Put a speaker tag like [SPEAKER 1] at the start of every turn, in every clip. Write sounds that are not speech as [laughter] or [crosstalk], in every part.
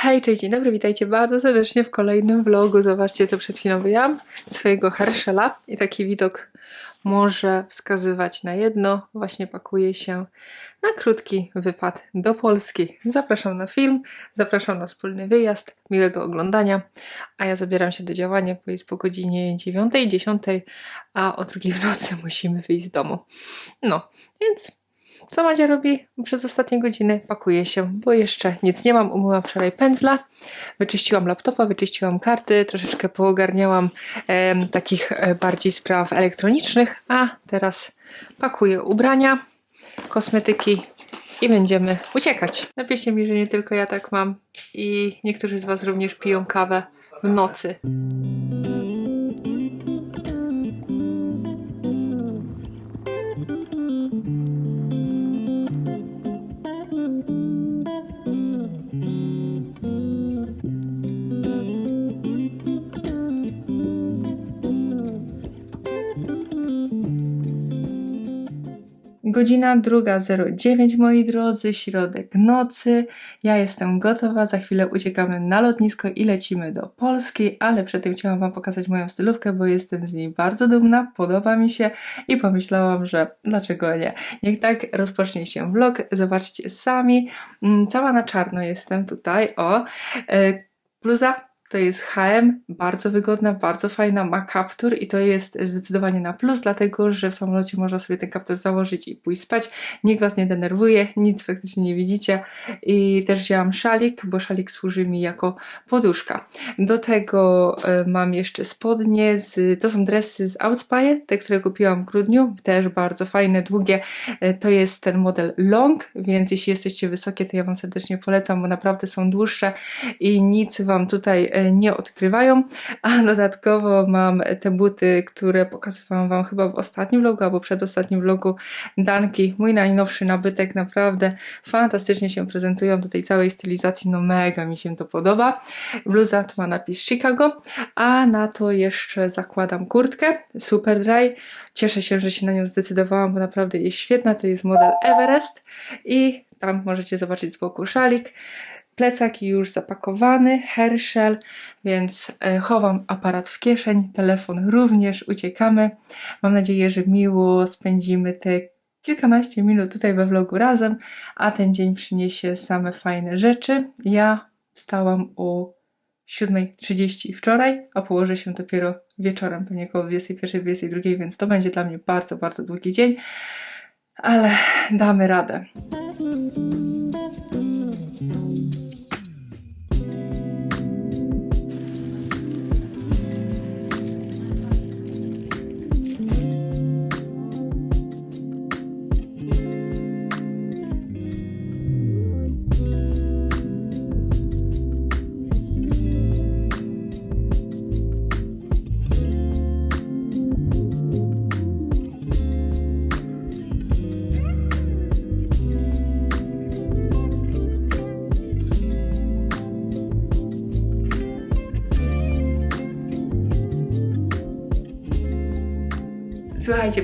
[SPEAKER 1] Hej, cześć, dzień dobry, witajcie bardzo serdecznie w kolejnym vlogu. Zobaczcie, co przed chwilą wyjęłam swojego Herschela i taki widok może wskazywać na jedno. Właśnie pakuję się na krótki wypad do Polski. Zapraszam na film, zapraszam na wspólny wyjazd, miłego oglądania, a ja zabieram się do działania, bo jest po godzinie 9, 10, a o drugiej w nocy musimy wyjść z domu. No, więc co Madzia robi przez ostatnie godziny? Pakuje się, bo jeszcze nic nie mam. Umyłam wczoraj pędzla, wyczyściłam laptopa, wyczyściłam karty, troszeczkę poogarniałam em, takich e, bardziej spraw elektronicznych, a teraz pakuję ubrania, kosmetyki i będziemy uciekać. Napiszcie mi, że nie tylko ja tak mam i niektórzy z Was również piją kawę w nocy. Godzina druga 09, moi drodzy, środek nocy. Ja jestem gotowa, za chwilę uciekamy na lotnisko i lecimy do Polski, ale przed tym chciałam Wam pokazać moją stylówkę, bo jestem z niej bardzo dumna, podoba mi się i pomyślałam, że dlaczego nie. Niech tak rozpocznie się vlog, zobaczcie sami. Mm, Cała na czarno jestem tutaj, o. E, Bluza to jest H&M, bardzo wygodna, bardzo fajna, ma kaptur i to jest zdecydowanie na plus, dlatego że w samolocie można sobie ten kaptur założyć i pójść spać. Nikt Was nie denerwuje, nic faktycznie nie widzicie. I też wzięłam szalik, bo szalik służy mi jako poduszka. Do tego e, mam jeszcze spodnie, z, to są dresy z Outspire, te, które kupiłam w grudniu, też bardzo fajne, długie. E, To jest ten model long, więc jeśli jesteście wysokie, to ja Wam serdecznie polecam, bo naprawdę są dłuższe i nic Wam tutaj e, nie odkrywają. A dodatkowo mam te buty, które pokazywałam Wam chyba w ostatnim vlogu albo przedostatnim vlogu. Danki, mój najnowszy nabytek, naprawdę fantastycznie się prezentują do tej całej stylizacji, no mega mi się to podoba. Bluza tu ma napis Chicago, a na to jeszcze zakładam kurtkę Super Dry. Cieszę się, że się na nią zdecydowałam, bo naprawdę jest świetna. To jest model Everest i tam możecie zobaczyć z boku szalik. Plecak już zapakowany, Herschel, więc e, chowam aparat w kieszeń, telefon również, uciekamy. Mam nadzieję, że miło spędzimy te kilkanaście minut tutaj we vlogu razem, a ten dzień przyniesie same fajne rzeczy. Ja wstałam o 7.30 wczoraj, a położę się dopiero wieczorem, pewnie około 21-22, więc to będzie dla mnie bardzo, bardzo długi dzień, ale damy radę.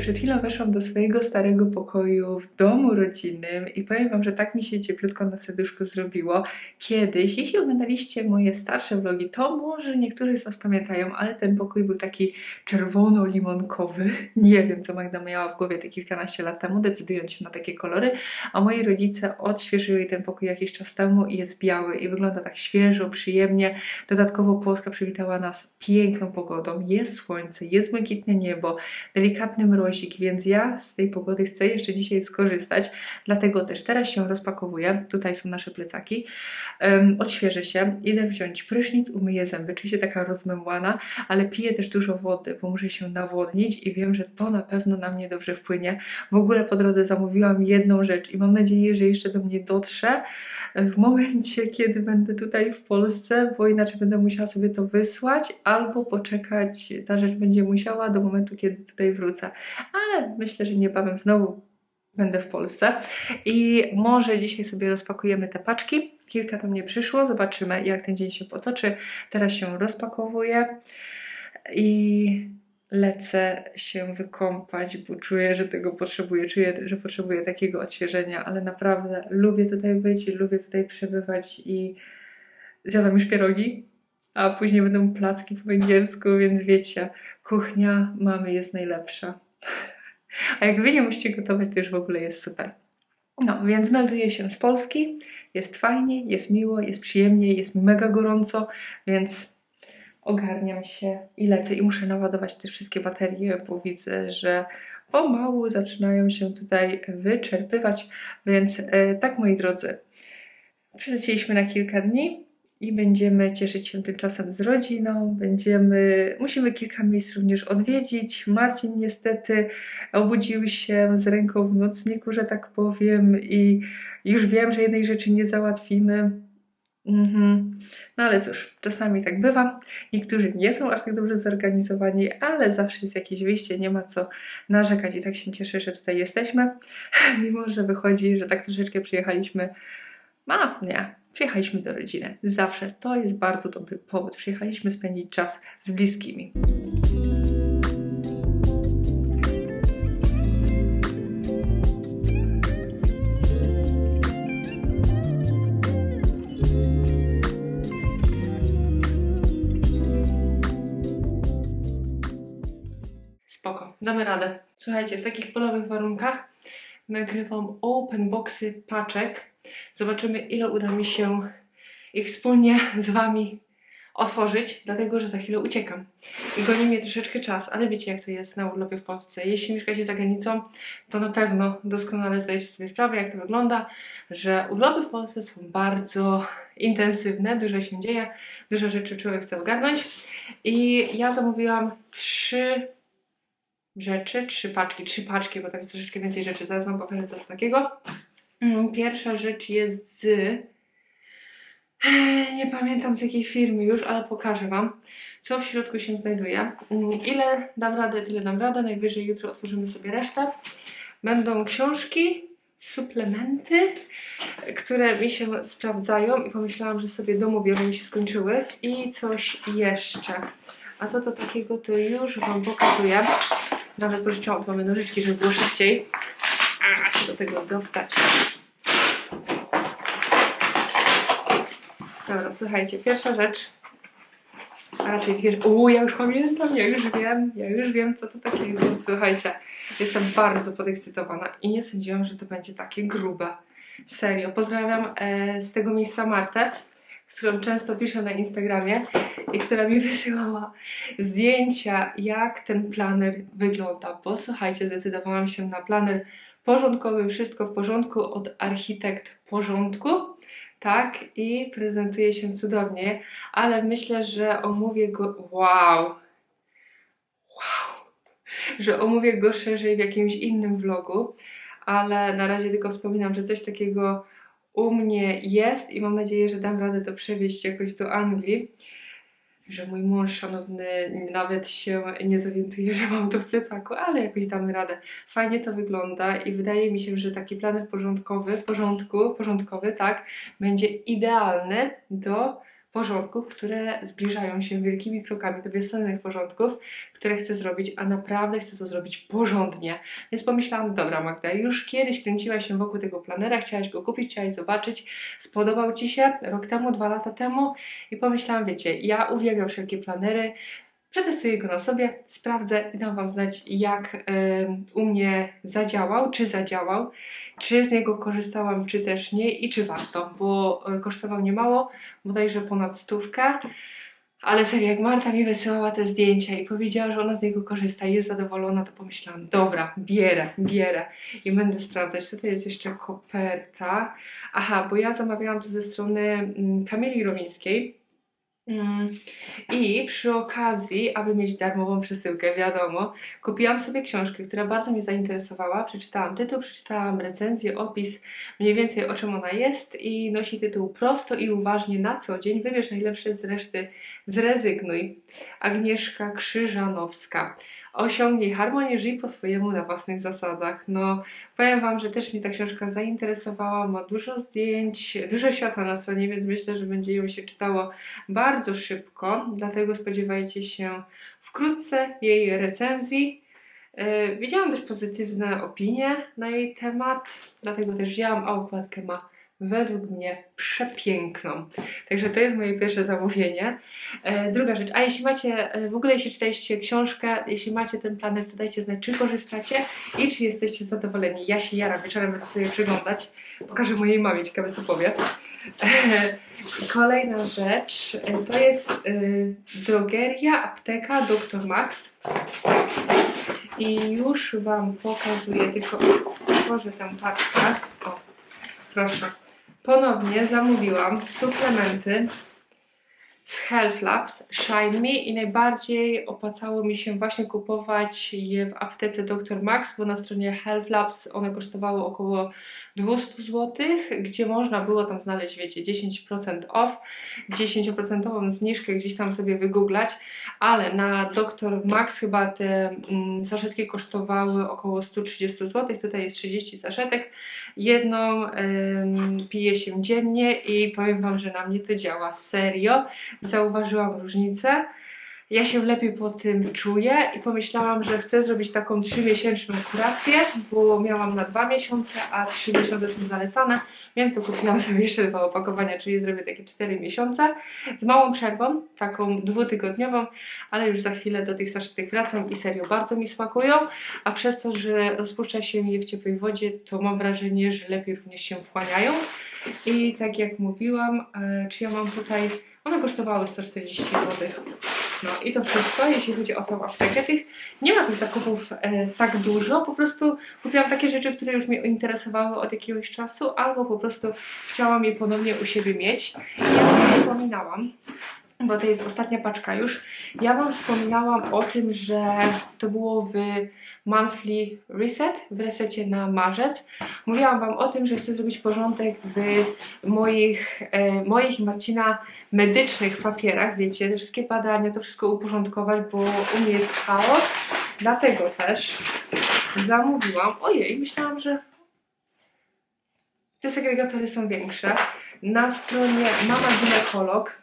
[SPEAKER 1] Przed chwilą weszłam do swojego starego pokoju w domu rodzinnym i powiem Wam, że tak mi się cieplutko na serduszku zrobiło. Kiedyś, jeśli oglądaliście moje starsze vlogi, to może niektórzy z Was pamiętają, ale ten pokój był taki czerwono-limonkowy. [laughs] Nie wiem, co Magda miała w głowie te kilkanaście lat temu, decydując się na takie kolory, a moi rodzice odświeżyli ten pokój jakiś czas temu i jest biały i wygląda tak świeżo, przyjemnie. Dodatkowo Polska przywitała nas piękną pogodą. Jest słońce, jest błękitne niebo, delikatny więc ja z tej pogody chcę jeszcze dzisiaj skorzystać. Dlatego też teraz się rozpakowuję. Tutaj są nasze plecaki. Um, odświeżę się, idę wziąć prysznic, umyję zęby. Się taka rozmemłana, ale piję też dużo wody, bo muszę się nawodnić i wiem, że to na pewno na mnie dobrze wpłynie. W ogóle po drodze zamówiłam jedną rzecz i mam nadzieję, że jeszcze do mnie dotrze w momencie, [laughs] kiedy będę tutaj w Polsce, bo inaczej będę musiała sobie to wysłać albo poczekać, ta rzecz będzie musiała do momentu, kiedy tutaj wrócę. Ale myślę, że niebawem znowu będę w Polsce i może dzisiaj sobie rozpakujemy te paczki. Kilka tam nie przyszło, zobaczymy jak ten dzień się potoczy. Teraz się rozpakowuję i lecę się wykąpać, bo czuję, że tego potrzebuję, czuję, że potrzebuję takiego odświeżenia, ale naprawdę lubię tutaj być, lubię tutaj przebywać i zjadam już pierogi, a później będą placki po węgiersku, więc wiecie, kuchnia mamy jest najlepsza. A jak wy nie musicie gotować, to już w ogóle jest super. No, więc melduję się z Polski. Jest fajnie, jest miło, jest przyjemnie, jest mega gorąco, więc ogarniam się i lecę i muszę naładować te wszystkie baterie, bo widzę, że pomału zaczynają się tutaj wyczerpywać. Więc e, tak, moi drodzy, przylecieliśmy na kilka dni i będziemy cieszyć się tymczasem z rodziną. Będziemy, musimy kilka miejsc również odwiedzić. Marcin niestety obudził się z ręką w nocniku, że tak powiem, i już wiem, że jednej rzeczy nie załatwimy. Mhm. No ale cóż, czasami tak bywa. Niektórzy nie są aż tak dobrze zorganizowani, ale zawsze jest jakieś wyjście, nie ma co narzekać i tak się cieszę, że tutaj jesteśmy. [laughs] Mimo, że wychodzi, że tak troszeczkę przyjechaliśmy. A, nie, przyjechaliśmy do rodziny. Zawsze to jest bardzo dobry powód. Przyjechaliśmy spędzić czas z bliskimi. Spoko, damy radę. Słuchajcie, w takich polowych warunkach nagrywam open boxy paczek. Zobaczymy, ile uda mi się ich wspólnie [laughs] z Wami otworzyć, dlatego że za chwilę uciekam. I goni mnie troszeczkę czas, ale wiecie, jak to jest na urlopie w Polsce. Jeśli mieszkacie za granicą, to na pewno doskonale zdajecie sobie sprawę, jak to wygląda, że urlopy w Polsce są bardzo intensywne, dużo się dzieje, dużo rzeczy człowiek chce ogarnąć. I ja zamówiłam trzy rzeczy, trzy paczki, trzy paczki, bo tam jest troszeczkę więcej rzeczy. Zaraz Wam pokażę co to takiego. Mm, Pierwsza rzecz jest z... Nie pamiętam z jakiej firmy już, ale pokażę Wam, co w środku się znajduje. Mm, Ile dam radę, tyle dam radę. Najwyżej jutro otworzymy sobie resztę. Będą książki, suplementy, które mi się sprawdzają i pomyślałam, że sobie domówię, bo mi się skończyły. I coś jeszcze. A co to takiego, to już Wam pokazuję. Nawet pożyczyłam od mamy nożyczki, żeby było szybciej. Się do tego dostać. Dobra, słuchajcie, pierwsza rzecz. A raczej dwie. Uuu, ja już pamiętam, ja już wiem, ja już wiem, co to takiego. Słuchajcie, jestem bardzo podekscytowana i nie sądziłam, że to będzie takie grube. Serio. Pozdrawiam e, z tego miejsca Martę, z którą często piszę na Instagramie i która mi [laughs] wysyłała zdjęcia, jak ten planer wygląda. Bo słuchajcie, zdecydowałam się na planer porządkowy, wszystko w porządku od architekt porządku. Tak, i prezentuje się cudownie, ale myślę, że omówię go. Wow! Wow! Że omówię go szerzej w jakimś innym vlogu, ale na razie tylko wspominam, że coś takiego u mnie jest i mam nadzieję, że dam radę to przewieźć jakoś do Anglii. Że mój mąż szanowny nawet się nie zorientuje, że mam to w plecaku, ale jakoś damy radę. Fajnie to wygląda i wydaje mi się, że taki planer porządkowy, w porządku, porządkowy, tak, będzie idealny do porządków, które zbliżają się wielkimi krokami do wiosennych porządków, które chcę zrobić, a naprawdę chcę to zrobić porządnie. Więc pomyślałam, dobra Magda, już kiedyś kręciłaś się wokół tego planera, chciałaś go kupić, chciałaś zobaczyć, spodobał Ci się rok temu, dwa lata temu i pomyślałam, wiecie, ja uwielbiam wszelkie planery, Przetestuję go na sobie, sprawdzę i dam Wam znać, jak u mnie zadziałał, czy zadziałał, czy z niego korzystałam, czy też nie i czy warto, bo e, kosztował niemało, bodajże ponad stówkę. Ale serio, jak Marta mi wysyłała te zdjęcia i powiedziała, że ona z niego korzysta i jest zadowolona, to pomyślałam, dobra, bierę, bierę i będę sprawdzać. Tutaj jest jeszcze koperta. Aha, bo ja zamawiałam to ze strony mm, Kamili Rowińskiej. Mm, I przy okazji, aby mieć darmową przesyłkę, wiadomo, kupiłam sobie książkę, która bardzo mnie zainteresowała. Przeczytałam tytuł, przeczytałam recenzję, opis, mniej więcej o czym ona jest i nosi tytuł Prosto i uważnie na co dzień. Wybierz najlepsze z reszty, zrezygnuj. Agnieszka Krzyżanowska. Osiągnij harmonię, żyj po swojemu na własnych zasadach. No, powiem Wam, że też mnie ta książka zainteresowała, ma dużo zdjęć, dużo światła na stronie, więc myślę, że będzie ją się czytało bardzo szybko, dlatego spodziewajcie się wkrótce jej recenzji. Yy, Widziałam też pozytywne opinie na jej temat, dlatego też wzięłam, a okładkę ma według mnie przepiękną. Także to jest moje pierwsze zamówienie. E, druga rzecz, a jeśli macie, e, w ogóle jeśli czytaliście książkę, jeśli macie ten planer, to dajcie znać, czy korzystacie i czy jesteście zadowoleni. Ja się jaram, wieczorem będę sobie przeglądać. Pokażę mojej mamie, ciekawe co powie. E, Kolejna rzecz, to jest drogeria, apteka Dr. Max. I już Wam pokazuję, tylko otworzę tę paczkę. O, proszę. Ponownie zamówiłam suplementy z Health Labs Shine Me i najbardziej opłacało mi się właśnie kupować je w aptece Dr. Max, bo na stronie Health Labs one kosztowały około 200 zł, gdzie można było tam znaleźć, wiecie, 10% off, 10% zniżkę gdzieś tam sobie wygooglać, ale na Dr. Max chyba te mm, saszetki kosztowały około 130 zł, tutaj jest 30 saszetek, jedną ym, się dziennie i powiem Wam, że na mnie to działa serio, zauważyłam różnicę. Ja się lepiej po tym czuję i pomyślałam, że chcę zrobić taką 3-miesięczną kurację, bo miałam na 2 miesiące, a 3 miesiące są zalecane, więc to kupiłam sobie jeszcze dwa opakowania, czyli zrobię takie 4 miesiące z małą przerwą, taką dwutygodniową, ale już za chwilę do tych saszetek wracam i serio bardzo mi smakują, a przez to, że rozpuszcza się je w ciepłej wodzie, to mam wrażenie, że lepiej również się wchłaniają. I tak jak mówiłam, e, czy ja mam tutaj, one kosztowały 140 zł. No i to wszystko, jeśli chodzi o tą aptekę. Tych, nie ma tych zakupów e, tak dużo, po prostu kupiłam takie rzeczy, które już mnie interesowały od jakiegoś czasu, albo po prostu chciałam je ponownie u siebie mieć. Ja Wam wspominałam, bo to jest ostatnia paczka już, ja Wam wspominałam o tym, że to było w monthly reset, w resecie na marzec. Mówiłam Wam o tym, że chcę zrobić porządek w moich, e, moich i Marcina medycznych papierach, wiecie, te wszystkie badania, to wszystko uporządkować, bo u mnie jest chaos. Dlatego też zamówiłam, ojej, myślałam, że te segregatory są większe. Na stronie Mama Ginekolog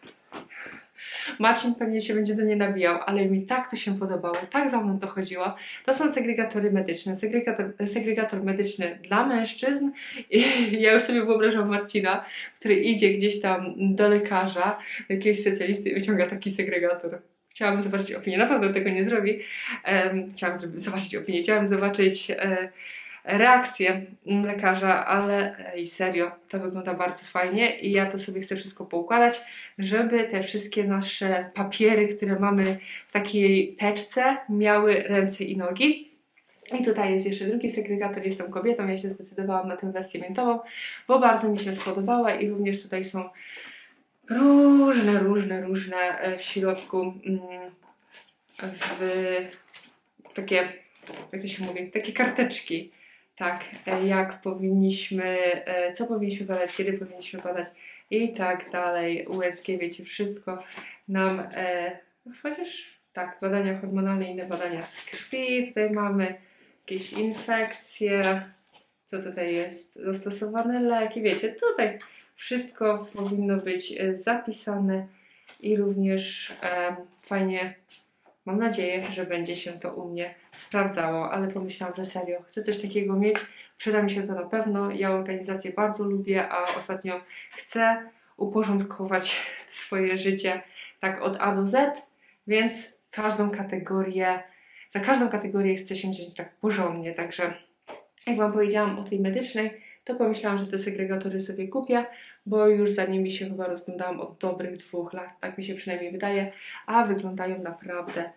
[SPEAKER 1] Marcin pewnie się będzie do mnie nabijał, ale mi tak to się podobało, tak za mną to chodziło. To są segregatory medyczne. Segregator, segregator medyczny dla mężczyzn. I [laughs] ja już sobie wyobrażam Marcina, który idzie gdzieś tam do lekarza, do jakiegoś specjalisty i wyciąga taki segregator. Chciałabym zobaczyć opinię, na pewno tego nie zrobi. Em, chciałam zobaczyć opinię, chciałam zobaczyć e, reakcję lekarza, ale ej, serio, to wygląda bardzo fajnie i ja to sobie chcę wszystko poukładać żeby te wszystkie nasze papiery, które mamy w takiej teczce, miały ręce i nogi. I tutaj jest jeszcze drugi segregator, jestem kobietą, ja się zdecydowałam na tę wersję miętową, bo bardzo mi się spodobała i również tutaj są różne, różne, różne e, w środku mm, w takie, jak to się mówi, takie karteczki, tak, e, jak powinniśmy, e, co powinniśmy badać, kiedy powinniśmy badać i tak dalej. USG, wiecie, wszystko nam, e, chociaż tak, badania hormonalne inne badania z krwi. Tutaj mamy jakieś infekcje, co tutaj jest, zastosowane leki, wiecie, tutaj wszystko powinno być zapisane i również e, fajnie, mam nadzieję, że będzie się to u mnie sprawdzało, ale pomyślałam, że serio, chcę coś takiego mieć, przyda mi się to na pewno, ja organizację bardzo lubię, a ostatnio chcę uporządkować [laughs] swoje życie tak od A do Z, więc każdą kategorię, za każdą kategorię chcę się wziąć tak porządnie, także jak Wam powiedziałam o tej medycznej, to pomyślałam, że te segregatory sobie kupię, bo już za nimi się chyba rozglądałam od dobrych dwóch lat, tak mi się przynajmniej wydaje, a wyglądają naprawdę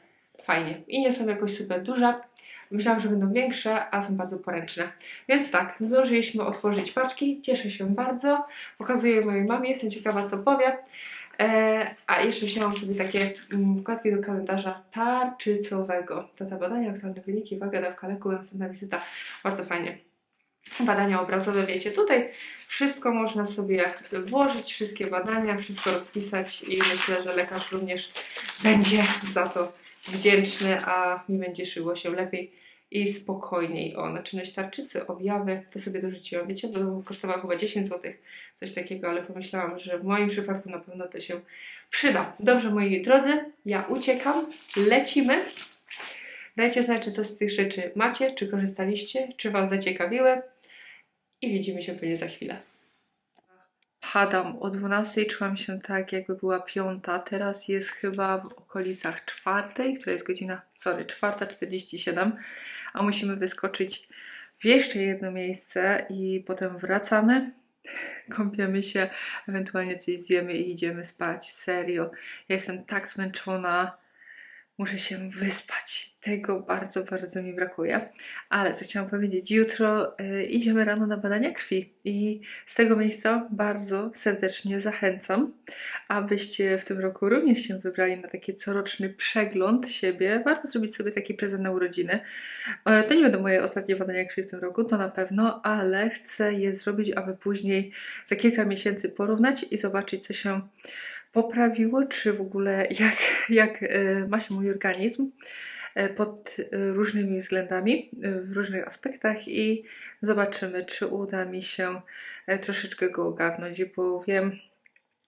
[SPEAKER 1] fajnie i nie są jakoś super duże. Myślałam, że będą większe, a są bardzo poręczne. Więc tak, zdążyliśmy otworzyć paczki, cieszę się bardzo. Pokazuję mojej mamie, jestem ciekawa co powie. E, a jeszcze wzięłam sobie takie mm, wkładki do kalendarza tarczycowego. Data badania, aktualne wyniki, waga, dawka leku, następna wizyta. Bardzo fajnie. Badania obrazowe, wiecie, tutaj wszystko można sobie włożyć, wszystkie badania, wszystko rozpisać i myślę, że lekarz również będzie za to wdzięczny, a mi będzie szyło się lepiej i spokojniej. O, na czynność tarczycy, objawy, to sobie dorzuciłam, wiecie, bo to kosztowało chyba 10 zł, coś takiego, ale pomyślałam, że w moim przypadku na pewno to się przyda. Dobrze, moi drodzy, ja uciekam, lecimy. Dajcie znać, czy coś z tych rzeczy macie, czy korzystaliście, czy Was zaciekawiły i widzimy się pewnie za chwilę. padam o 12, czułam się tak, jakby była piąta. Teraz jest chyba w okolicach czwartej, która jest godzina, sorry, 4.47, a musimy wyskoczyć w jeszcze jedno miejsce i potem wracamy. Kąpiemy się, ewentualnie coś zjemy i idziemy spać. Serio, ja jestem tak zmęczona muszę się wyspać. Tego bardzo, bardzo mi brakuje. Ale co chciałam powiedzieć, jutro y, idziemy rano na badania krwi i z tego miejsca bardzo serdecznie zachęcam, abyście w tym roku również się wybrali na taki coroczny przegląd siebie. Warto zrobić sobie taki prezent na urodziny. E, to nie będą moje ostatnie badania krwi w tym roku, to na pewno, ale chcę je zrobić, aby później za kilka miesięcy porównać i zobaczyć, co się poprawiło, czy w ogóle jak, jak e, ma się mój organizm e, pod e, różnymi względami, w różnych aspektach i zobaczymy, czy uda mi się troszeczkę go ogarnąć, bo wiem,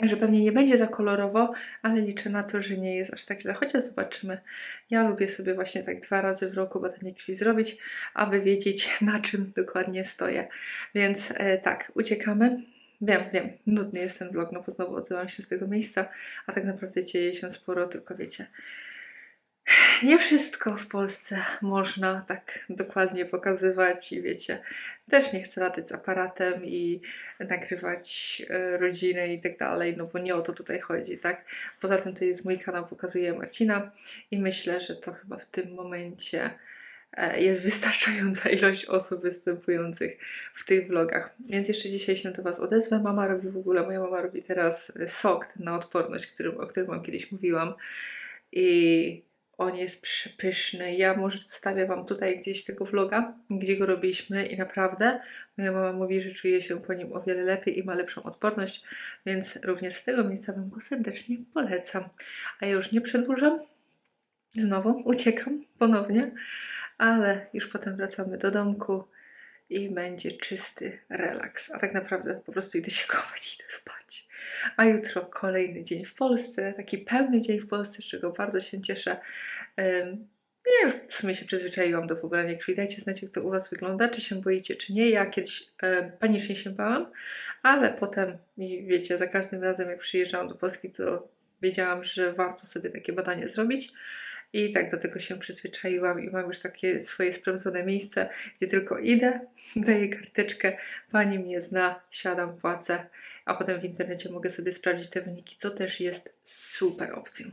[SPEAKER 1] że pewnie nie będzie za kolorowo, ale liczę na to, że nie jest aż tak źle. Chociaż zobaczymy. Ja lubię sobie właśnie tak dwa razy w roku badanie krwi zrobić, aby wiedzieć, na czym dokładnie stoję. Więc e, tak, uciekamy. Wiem, wiem, nudny jest ten vlog, no bo znowu odzywam się z tego miejsca, a tak naprawdę dzieje się sporo, tylko wiecie, nie wszystko w Polsce można tak dokładnie pokazywać i wiecie, też nie chcę latać z aparatem i nagrywać e, rodziny i tak dalej, no bo nie o to tutaj chodzi, tak? Poza tym to jest mój kanał, pokazuje Marcina i myślę, że to chyba w tym momencie jest wystarczająca [laughs] ilość osób występujących w tych vlogach. Więc jeszcze dzisiaj się do Was odezwę. Mama robi w ogóle, moja mama robi teraz sok na odporność, którym, o którym Wam kiedyś mówiłam. I on jest przepyszny. Ja może wstawię Wam tutaj gdzieś tego vloga, gdzie go robiliśmy i naprawdę moja mama mówi, że czuje się po nim o wiele lepiej i ma lepszą odporność, więc również z tego miejsca Wam go serdecznie polecam. A ja już nie przedłużam. Znowu uciekam ponownie ale już potem wracamy do domku i będzie czysty relaks. A tak naprawdę po prostu idę się [laughs] kąpać i idę spać. A jutro kolejny dzień w Polsce, taki pełny dzień w Polsce, z czego bardzo się cieszę. Ja już w sumie się przyzwyczaiłam do pobrania krwi. Dajcie znać, jak to u Was wygląda, czy się boicie, czy nie. Ja kiedyś e, panicznie się bałam, ale potem, wiecie, za każdym razem, jak przyjeżdżałam do Polski, to wiedziałam, że warto sobie takie badanie zrobić. I tak do tego się przyzwyczaiłam i mam już takie swoje sprawdzone miejsce, gdzie tylko idę, daję karteczkę, pani mnie zna, siadam, płacę, a potem w internecie mogę sobie sprawdzić te wyniki, co też jest super opcją.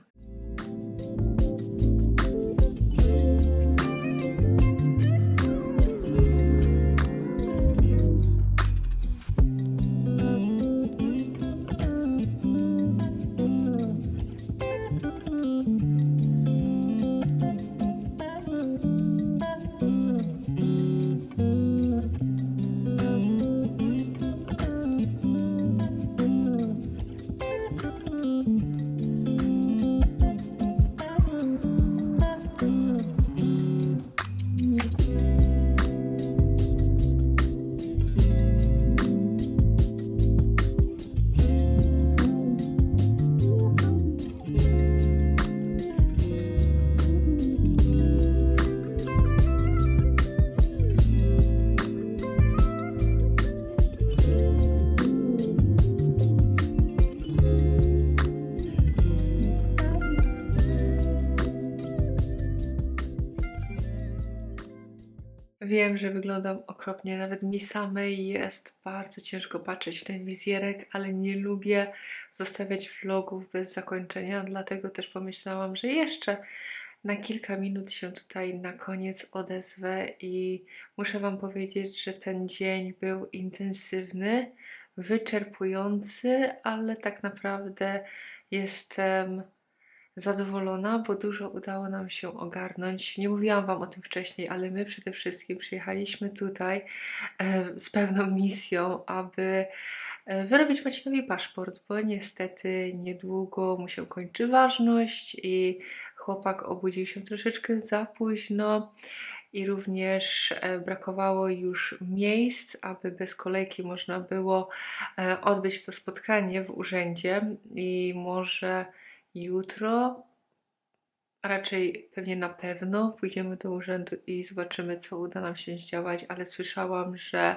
[SPEAKER 1] Wiem, że wyglądam okropnie, nawet mi samej jest bardzo ciężko patrzeć w ten wizjerek, ale nie lubię zostawiać vlogów bez zakończenia, dlatego też pomyślałam, że jeszcze na kilka minut się tutaj na koniec odezwę i muszę Wam powiedzieć, że ten dzień był intensywny, wyczerpujący, ale tak naprawdę jestem zadowolona, bo dużo udało nam się ogarnąć. Nie mówiłam Wam o tym wcześniej, ale my przede wszystkim przyjechaliśmy tutaj e, z pewną misją, aby e, wyrobić Macinowi paszport, bo niestety niedługo mu się kończy ważność i chłopak obudził się troszeczkę za późno i również e, brakowało już miejsc, aby bez kolejki można było odbyć to spotkanie w urzędzie i może Jutro, a raczej pewnie na pewno, pójdziemy do urzędu i zobaczymy, co uda nam się zdziałać, ale słyszałam, że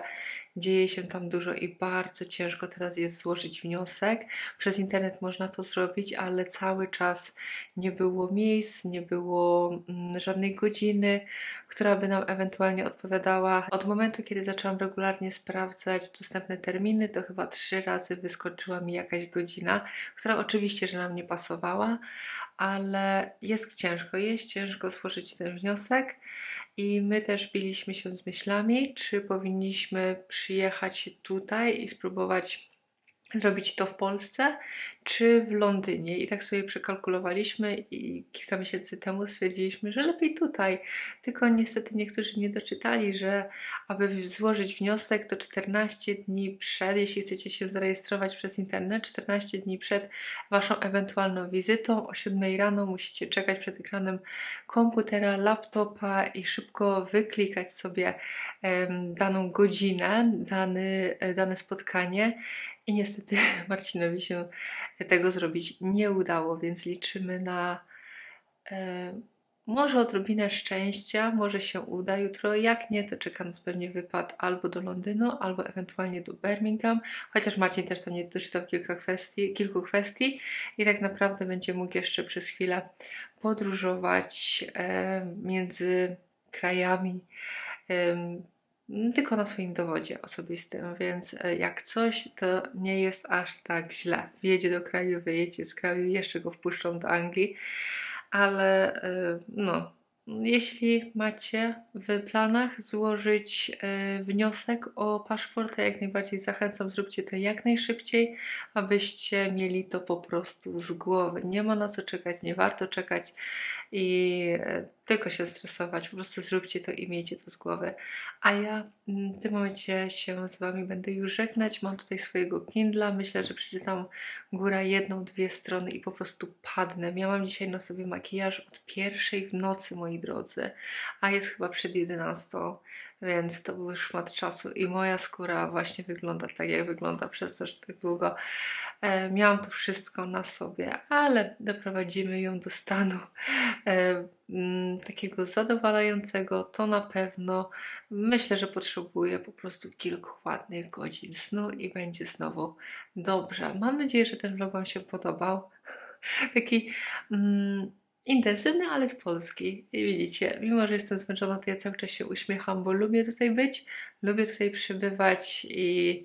[SPEAKER 1] dzieje się tam dużo i bardzo ciężko teraz jest złożyć wniosek. Przez internet można to zrobić, ale cały czas nie było miejsc, nie było mm, żadnej godziny, która by nam ewentualnie odpowiadała. Od momentu, kiedy zaczęłam regularnie sprawdzać dostępne terminy, to chyba trzy razy wyskoczyła mi jakaś godzina, która oczywiście, że nam nie pasowała, ale jest ciężko, jest ciężko złożyć ten wniosek. I my też biliśmy się z myślami, czy powinniśmy przyjechać tutaj i spróbować zrobić to w Polsce, czy w Londynie. I tak sobie przekalkulowaliśmy i kilka miesięcy temu stwierdziliśmy, że lepiej tutaj. Tylko niestety niektórzy nie doczytali, że aby złożyć wniosek, to 14 dni przed, jeśli chcecie się zarejestrować przez internet, 14 dni przed Waszą ewentualną wizytą, o 7 rano musicie czekać przed ekranem komputera, laptopa i szybko wyklikać sobie em, daną godzinę, dany, e, dane spotkanie. I niestety [laughs] Marcinowi się tego zrobić nie udało, więc liczymy na e, może odrobinę szczęścia, może się uda jutro. Jak nie, to czeka nas pewnie wypad albo do Londynu, albo ewentualnie do Birmingham. Chociaż Marcin też tam nie doczytał kilka kwestii, kilku kwestii i tak naprawdę będzie mógł jeszcze przez chwilę podróżować e, między krajami. em, tylko na swoim dowodzie osobistym, więc e, jak coś, to nie jest aż tak źle. Wjedzie do kraju, wyjedzie z kraju, jeszcze go wpuszczą do Anglii, ale e, no, jeśli macie w planach złożyć e, wniosek o paszport, to jak najbardziej zachęcam, zróbcie to jak najszybciej, abyście mieli to po prostu z głowy. Nie ma na co czekać, nie warto czekać i e, tylko się stresować. Po prostu zróbcie to i miejcie to z głowy. A ja mm, w tym momencie się z Wami będę już żegnać. Mam tutaj swojego Kindla. Myślę, że przeczytam góra jedną, dwie strony i po prostu padnę. Miałam dzisiaj na sobie makijaż od pierwszej w nocy, moi drodzy, a jest chyba przed 11, więc to był szmat czasu i moja skóra właśnie wygląda tak, jak wygląda przez to, że tak długo e, miałam to wszystko na sobie, ale doprowadzimy ją do stanu e, mm, takiego zadowalającego, to na pewno. Myślę, że potrzebuję po prostu kilku ładnych godzin snu i będzie znowu dobrze. Mam nadzieję, że ten vlog Wam się podobał. [laughs] Taki mm, intensywny, ale z Polski. I widzicie, mimo że jestem zmęczona, to ja cały czas się uśmiecham, bo lubię tutaj być, lubię tutaj przebywać i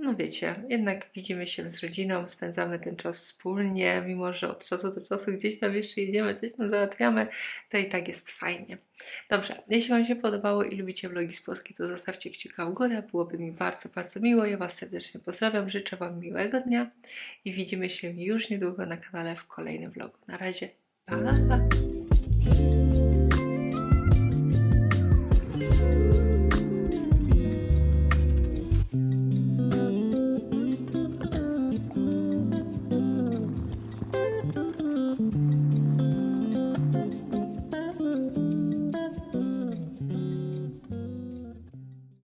[SPEAKER 1] no wiecie, jednak widzimy się z rodziną, spędzamy ten czas wspólnie, mimo że od czasu do czasu gdzieś tam jeszcze jedziemy, coś tam załatwiamy, to i tak jest fajnie. Dobrze, jeśli Wam się podobało i lubicie vlogi z Polski, to zostawcie kciuka w górę, byłoby mi bardzo, bardzo miło. Ja Was serdecznie pozdrawiam, życzę Wam miłego dnia i widzimy się już niedługo na kanale w kolejnym vlogu. Na razie, 好好好